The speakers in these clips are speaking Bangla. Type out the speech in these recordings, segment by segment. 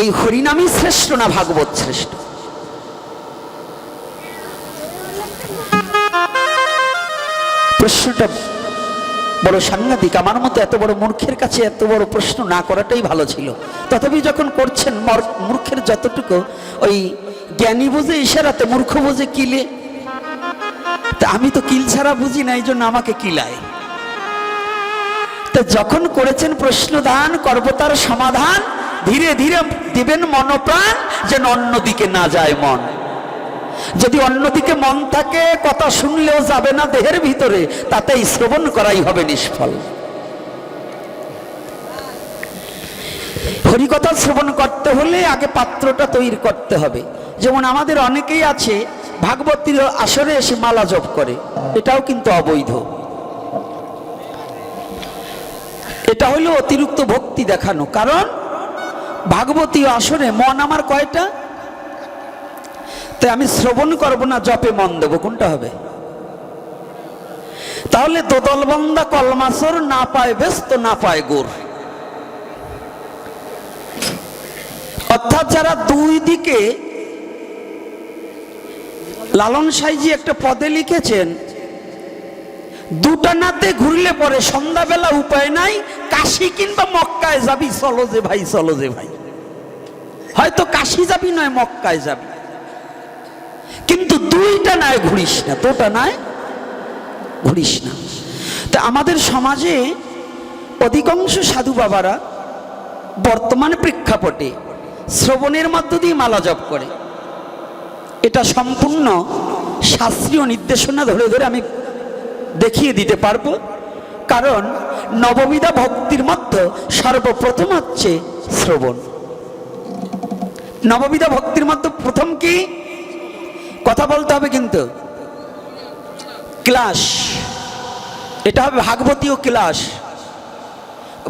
এই হরিনামই শ্রেষ্ঠ না ভাগবত শ্রেষ্ঠ। প্রশ্নটা বড় সাংঘাতিক। আমার মতো এত বড় মূর্খের কাছে এত বড় প্রশ্ন না করাটাই ভালো ছিল। তথাপি যখন করছেন মর- মূর্খের যতটুকু, ওই জ্ঞানী বুঝে, ইশারাতে মূর্খ বুঝে কিলে। তা আমি তো কিল ছাড়া বুঝি না এই জন্য আমাকে কিলায়। তা যখন করেছেন প্রশ্নদান করবতার সমাধান ধীরে ধীরে দিবেন মনপ্রাণ যেন অন্যদিকে না যায় মন। যদি অন্যদিকে মন থাকে, কথা শুনলেও যাবে না দেহের ভিতরে, তাতেই শ্রবণ করাই হবে নিষ্ফল। হরিকথা শ্রবণ করতে হলে আগে পাত্রটা তৈরি করতে হবে। যেমন আমাদের অনেকেই আছে, ভাগবতীর আসরে এসে মালা জপ করে। এটাও কিন্তু অবৈধ। এটা হলো অতিরিক্ত ভক্তি দেখানো। কারণ ভাগবতী আসরে মন আমার কয়টা? তাই আমি শ্রবণ করব না, জপে মন দেবো, কোনটা হবে? তাহলে দোদলবন্দা কলমাসর, না পায় ব্যস্ত, না পায় গোর। অর্থাৎ যারা দুই দিকে লালন সাইজি একটা পদে লিখেছেন দুটা নাতে ঘুরলে পরে সন্ধ্যাবেলা উপায় নাই, কাশি কিংবা মক্কায় যাবি, চলো যে ভাই, চলো যে ভাই। হয়তো কাশি যাবি নয়, মক্কায় যাবি। কিন্তু দুইটা নয় ঘুরিস না তোটা নয় ঘুরিস না। তা আমাদের সমাজে অধিকাংশ সাধু বাবারা বর্তমান প্রেক্ষাপটে শ্রবণের মধ্য দিয়ে মালা জপ করে। এটা সম্পূর্ণ শাস্ত্রীয় নির্দেশনা ধরে ধরে আমি দেখিয়ে দিতে পারব। কারণ নববিধা ভক্তির মধ্যে সর্বপ্রথম হচ্ছে শ্রবণ। নববিধা ভক্তির মধ্যে প্রথম কি? কথা বলতে হবে কিন্তু। ক্লাস। এটা হবে ভাগবতীয় ক্লাস।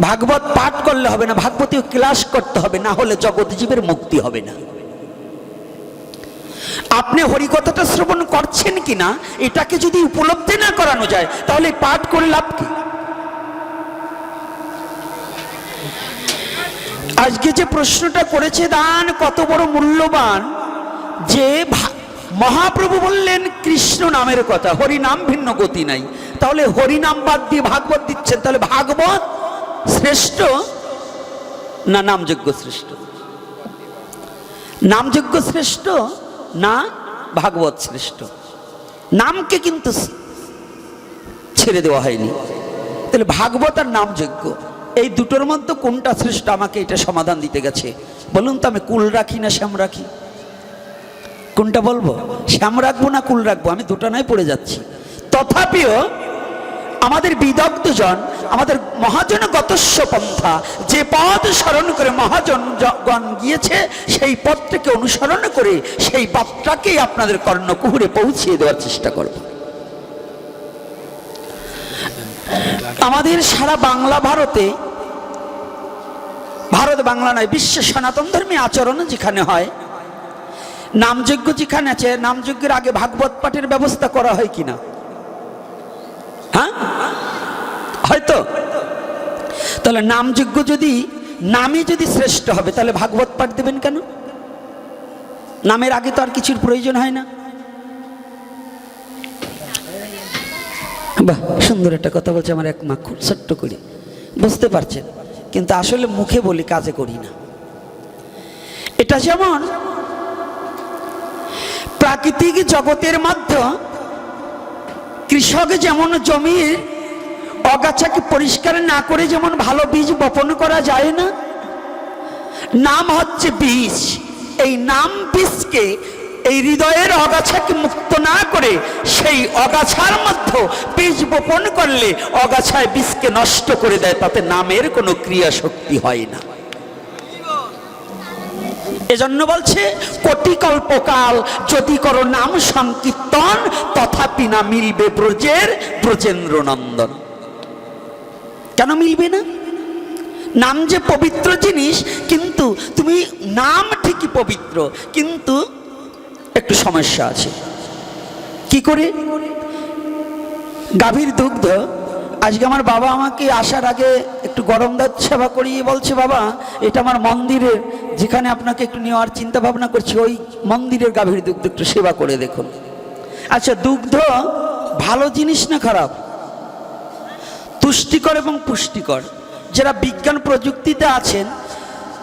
ভাগবত পাঠ করলে হবে না, ভাগবতীয় ক্লাস করতে হবে, না হলে জগৎজীবের মুক্তি হবে না। আপনি হরিকথাটা শ্রবণ করছেন কিনা, এটাকে যদি উপলব্ধি না করানো যায়, তাহলে পাঠ করে লাভ কি? আজকে যে প্রশ্নটা করেছে দান কত বড় মূল্যবান, যে মহাপ্রভু বললেন, কৃষ্ণ নামের কথা হরি নাম ভিন্ন গতি নাই। তাহলে হরি নাম বাদ দিয়ে ভাগবত দিচ্ছেন, তাহলে ভাগবত শ্রেষ্ঠ না নামযোগ্য শ্রেষ্ঠ? নামযোগ্য শ্রেষ্ঠ না ভাগবত শ্রেষ্ঠ। নামকে কিন্তু ছেড়ে দেওয়া হয়নি। তাহলে ভাগবত আর নামযোগ্য এই দুটোর মধ্যে কোনটা শ্রেষ্ঠ আমাকে এটা সমাধান দিতে গেছে? বলুন তো আমি কুল রাখি না শ্যাম রাখি? কোনটা বলব? শ্যাম রাখব না কুল রাখব? আমি দুটো নয় পড়ে যাচ্ছি। তথাপিও আমাদের বিদগ্ধজন, আমাদের মহাজন গতস্ব পন্থা যে পথ স্মরণ করে মহাজন গণ গিয়েছে, সেই পথটাকে অনুসরণ করে সেই বার্তাকেই আপনাদের কর্ণকুহুরে পৌঁছিয়ে দেওয়ার চেষ্টা করব। আমাদের সারা বাংলা ভারতে, ভারত বাংলা নয় বিশ্বের সনাতন ধর্মী আচরণ যেখানে হয়, নামযজ্ঞ যেখানে আছে, নামযজ্ঞের আগে ভাগবত পাঠের ব্যবস্থা করা হয় কিনা হ্যাঁ হয়তো তাহলে নামযজ্ঞ যদি, নামই যদি শ্রেষ্ঠ হবে, তাহলে ভাগবত পাঠ দেবেন কেন? নামের আগে তো আর কিছুর প্রয়োজন হয় না। বাহ, সুন্দর একটা কথা বলছে আমার এক মা, খুব ছোট্ট করে। বুঝতে পারছেন? কিন্তু আসলে মুখে বলি, কাজে করি না। এটা যেমন প্রাকৃতিক জগতের মধ্যে কৃষক যেমন জমির অগাছাকে পরিষ্কার না করে যেমন ভালো বীজ বপন করা যায় না? নাম হচ্ছে বীজ। এই নাম বীজকে এই হৃদয়ের অগাছাকে মুক্ত না করে সেই অগাছার মধ্যে বীজ বপন করলে অগাছায় বীজকে নষ্ট করে দেয়, তাতে নামের কোনো ক্রিয়া শক্তি হয় না। এজন্য বলছে কোটি কল্পকাল যদি করো নাম সংকীর্তন, তথাপি না মিলবে ব্রজের ব্রজেন্দ্র নন্দন কেন মিলবে না? নাম যে পবিত্র জিনিস, কিন্তু তুমি নাম ঠিকই পবিত্র, কিন্তু একটু সমস্যা আছে। কি করে? গাভীর দুগ্ধ। আজকে আমার বাবা আমাকে আসার আগে একটু গরম দুধ সেবা করিয়ে বলছে, বাবা, এটা আমার মন্দিরের, যেখানে আপনাকে একটু নেওয়ার চিন্তা ভাবনা করছি, ওই মন্দিরের গাভীর দুগ্ধ একটু সেবা করে দেখুন। আচ্ছা দুগ্ধ ভালো জিনিস না খারাপ? তুষ্টিকর এবং পুষ্টিকর। যারা বিজ্ঞান প্রযুক্তিতে আছেন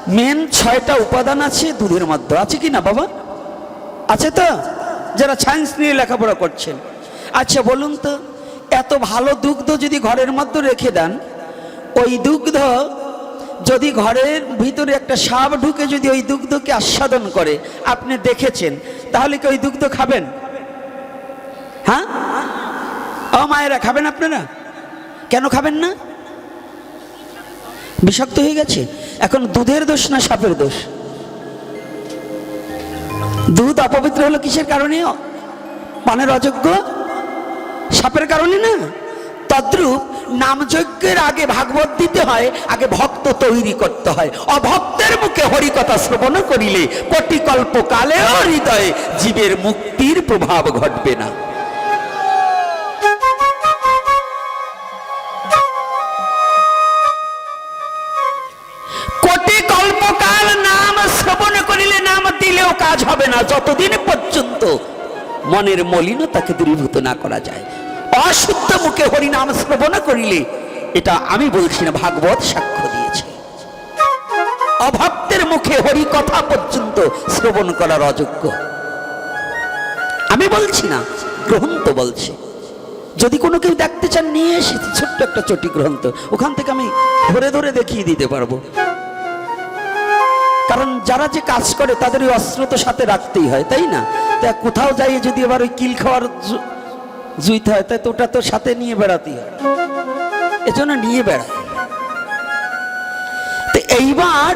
মেন ছয়টা উপাদান আছে দুধের মধ্যে। আছে কি না বাবা? আছে তো? যারা সায়েন্স নিয়ে লেখাপড়া করছেন। আচ্ছা বলুন তো, এত ভালো দুগ্ধ যদি ঘরের মধ্যে রেখে দেন, ওই দুগ্ধ যদি ঘরের ভিতরে একটা সাপ ঢুকে যদি ওই দুগ্ধকে আস্বাদন করে, আপনি দেখেছেন, তাহলে কি ওই দুগ্ধ খাবেন? হ্যাঁ? ও মায়েরা, খাবেন আপনারা? কেন খাবেন না? বিষাক্ত হয়ে গেছে? এখন দুধের দোষ না সাপের দোষ? দুধ অপবিত্র হলো কিসের কারণে? পানের অযোগ্য? সাপের কারণে না? তদ্রূপ নামযজ্ঞের আগে ভাগবত দিতে হয়, আগে ভক্ত তৈরি করতে হয়। অভক্তের মুখে হরিকথা শ্রবণ করিলে কোটি কল্প কালেও হৃদয়ে জীবের মুক্তির প্রভাব ঘটবে না। কাজ হবে না যতদিন পর্যন্ত মনের মলিনতাকে দূরীভূত না করা যায়। অশুদ্ধ মুখে হরি নাম শ্রবণ করিলে এটা আমি বলছি না, ভাগবত সাক্ষ্য দিয়েছে। অভক্তের মুখে হরি কথা পর্যন্ত শ্রবণ করার অযোগ্য। আমি বলছি না, গ্রন্থ বলছে। যদি কোনো কেউ দেখতে চান, নিয়ে এসেছি ছোট্ট একটা চটি গ্রন্থ। ওখান থেকে আমি ধরে ধরে দেখিয়ে দিতে পারব। কারণ যারা যে কাজ করে, তাদের ওই অস্ত্র তো সাথে রাখতেই হয়, তাই না? তা কোথাও যাই যদি আবার ওই কিল খাওয়ার জুইতে হয় তাই তো ওটা তো সাথে নিয়ে বেড়াতেই হয়। এজন্য নিয়ে বেড়ায়। তো এইবার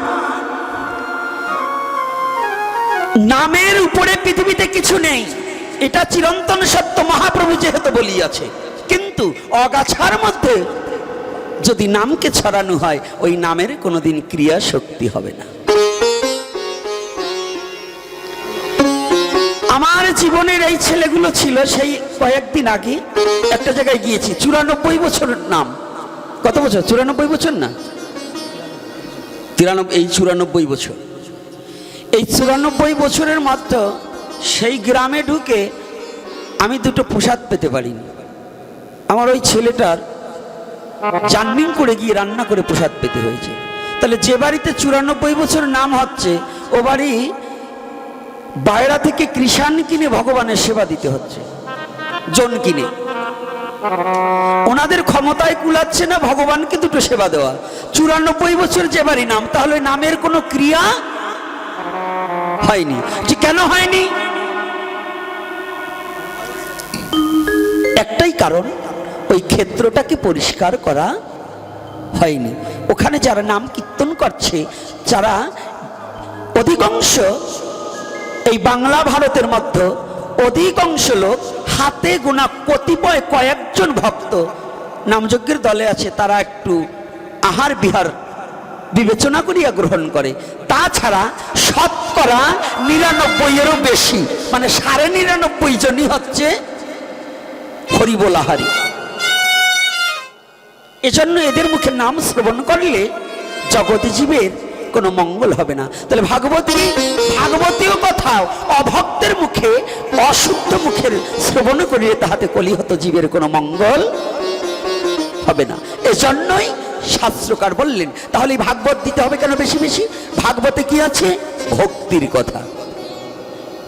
নামের উপরে পৃথিবীতে কিছু নেই। এটা চিরন্তন সত্য, মহাপ্রভু যেহেতু বলিয়াছে। কিন্তু অগাছার মধ্যে যদি নামকে ছড়ানো হয়, ওই নামের কোনোদিন ক্রিয়া শক্তি হবে না। আমার জীবনের এই ছেলেগুলো ছিল সেই কয়েকদিন আগে একটা জায়গায় গিয়েছি, চুরানব্বই বছরের নাম। কত বছর? চুরানব্বই বছর না? তিরানব্বই, এই চুরানব্বই বছর। এই চুরানব্বই বছরের মাত্র সেই গ্রামে ঢুকে আমি দুটো প্রসাদ পেতে পারিনি। আমার ওই ছেলেটার জার্নিং করে গিয়ে রান্না করে প্রসাদ পেতে হয়েছে। তাহলে যে বাড়িতে চুরানব্বই বছর নাম হচ্ছে, ও বাড়ি বাইরা থেকে কৃষাণ কিনে ভগবানের সেবা দিতে হচ্ছে, জন কিনে। ওনাদের ক্ষমতায় কুলাচ্ছে না ভগবানকে দুটো সেবা দেওয়া। চুরানব্বই বছর যে বাড়ি নাম, তাহলে নামের কোনো ক্রিয়া হয়নি। যে কেন হয়নি? একটাই কারণ, ওই ক্ষেত্রটাকে পরিষ্কার করা হয়নি। ওখানে যারা নাম কীর্তন করছে, যারা অধিকাংশ এই বাংলা ভারতের মধ্যে অধিকাংশ লোক হাতে গোনা কতিপয় কয়েকজন ভক্ত। নামযজ্ঞের দলে আছে, তারা একটু আহার বিহার বিবেচনা করিয়া গ্রহণ করে। তাছাড়া শতকরা নিরানব্বইয়েরও বেশি মানে সাড়ে নিরানব্বই জনই হচ্ছে হরিবোলাহারি এজন্য এদের মুখে নাম শ্রবণ করলে জগৎ জীবের কোনো মঙ্গল হবে না। তাহলে ভাগবতী ভাগবতীয় কথাও অভক্তের মুখে, অশুদ্ধ মুখের শ্রবণ করিলে তাহাতে কলিহত জীবের কোনো মঙ্গল হবে না। এজন্যই শাস্ত্রকার বললেন, তাহলে ভাগবত দিতে হবে কেন বেশি বেশি? ভাগবতে কি আছে? ভক্তির কথা।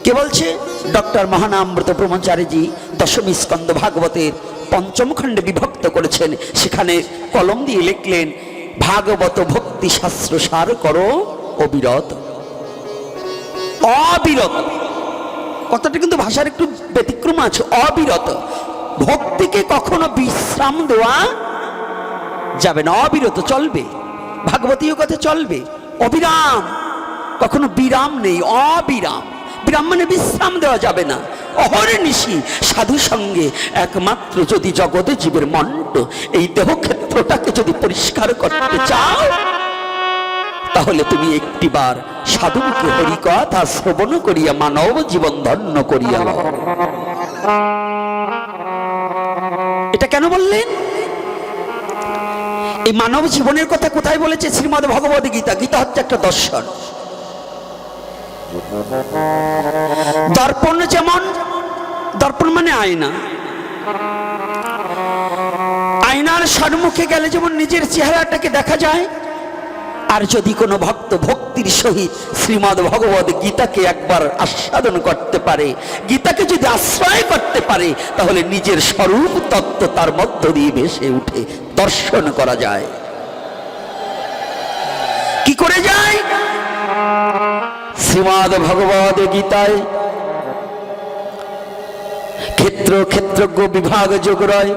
কে বলছে? ডক্টর মহানামৃত ব্রহ্মচারীজি দশমী স্কন্দ ভাগবতের পঞ্চম খণ্ডে বিভক্ত করেছেন। সেখানে কলম দিয়ে লিখলেন ভাগবত ভক্তি শাস্ত্র সার করো অবিরত। অবিরত। কথাটা কিন্তু ভাষার একটু ব্যতিক্রম আছে, অবিরত। ভক্তিকে কখনো বিশ্রাম দেওয়া যাবে না, অবিরত চলবে। ভাগবতীয় কথা চলবে। অবিরাম। কখনো বিরাম নেই, অবিরাম। বিরাম মানে বিশ্রাম দেওয়া যাবে না। অহর্নিশি সাধু সঙ্গে একমাত্র যদি জগতে জীবের মন্ড এই দেহক্ষেত্রটাকে যদি পরিষ্কার করতে চাও, তাহলে তুমি একটিবার সাধুকে হরিকথা শ্রবণ করিয়া মানব জীবন ধন্য করিয়া এটা কেন বললেন? এই মানব জীবনের কথা কোথায় বলেছে শ্রীমদ ভগবত গীতা? গীতা হচ্ছে একটা দর্শন। দর্পণ যেমন, দর্পণ মানে আয়না। আয়নার সম্মুখে গেলে যেমন নিজের চেহারাটাকে দেখা যায়, আর যদি কোনো ভক্ত ভক্তির সহিত শ্রীমদ ভগবত গীতাকে একবার আস্বাদন করতে পারে, গীতাকে যদি আশ্রয় করতে পারে, তাহলে নিজের স্বরূপ তত্ত্ব তার মধ্য দিয়ে ভেসে উঠে দর্শন করা যায়। কি করে যায়? শ্রীমদ ভগবত গীতায় ক্ষেত্র ক্ষেত্রজ্ঞ বিভাগ যোগ রয়।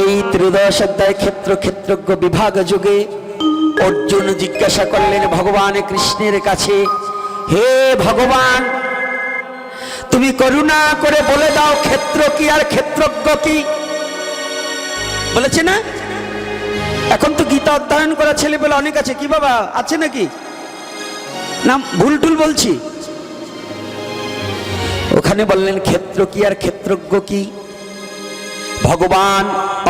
এই ত্রিদশ অধ্যায় ক্ষেত্র ক্ষেত্রজ্ঞ বিভাগ যুগে অর্জুন জিজ্ঞাসা করলেন, ভগবান কৃষ্ণের কাছে, হে ভগবান, তুমি করুণা করে বলে দাও ক্ষেত্র কি আর ক্ষেত্রজ্ঞ কি? বলেছে না? এখন তো গীতা অধ্যয়ন করা ছেলে পেলে অনেক আছে। কি বাবা, আছে নাকি? না, ভুল টুল বলছি। ওখানে বললেন, ক্ষেত্র কি আর ক্ষেত্রজ্ঞ কি? ভগবান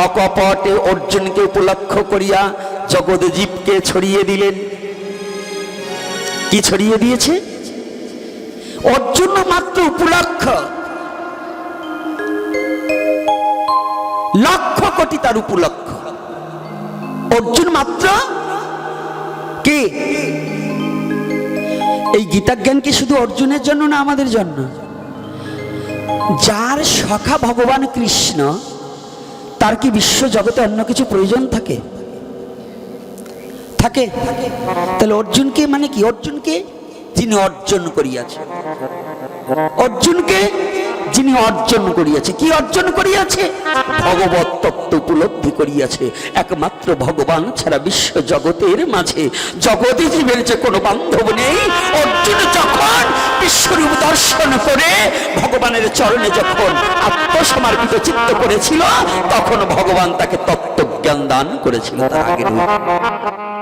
অকপটে অর্জুনকে উপলক্ষ করিয়া জগৎ জীবকে ছড়িয়ে দিলেন। কি ছড়িয়ে দিয়েছে? অর্জুন মাত্র উপলক্ষ। লক্ষ কোটি তার উপলক্ষ। অর্জুন মাত্র? কে? এই গীতা জ্ঞান কি শুধু অর্জুনের জন্য না আমাদের জন্য? যার সখা ভগবান কৃষ্ণ, তার কি বিশ্ব জগতে অন্য কিছু প্রয়োজন থাকে? থাকে। তাহলে অর্জুনকে মানে কি? অর্জুনকে যিনি অর্জন করিয়াছে। অর্জুনকে যিনি অর্জন করিয়াছে, কি অর্জন করিয়াছে? ভগবত তত্ত্ব উপলব্ধি করিয়াছে। একমাত্র ভগবান ছাড়া বিশ্ব জগতের মাঝে। জগতে জীবের যে কোনো বান্ধব নেই, অর্জুন যখন বিশ্বরূপ দর্শন করে ভগবানের চরণে যখন আত্মসমর্পিত চিত্ত করেছিল, তখন ভগবান তাকে তত্ত্বজ্ঞান দান করেছিল তার রূপ।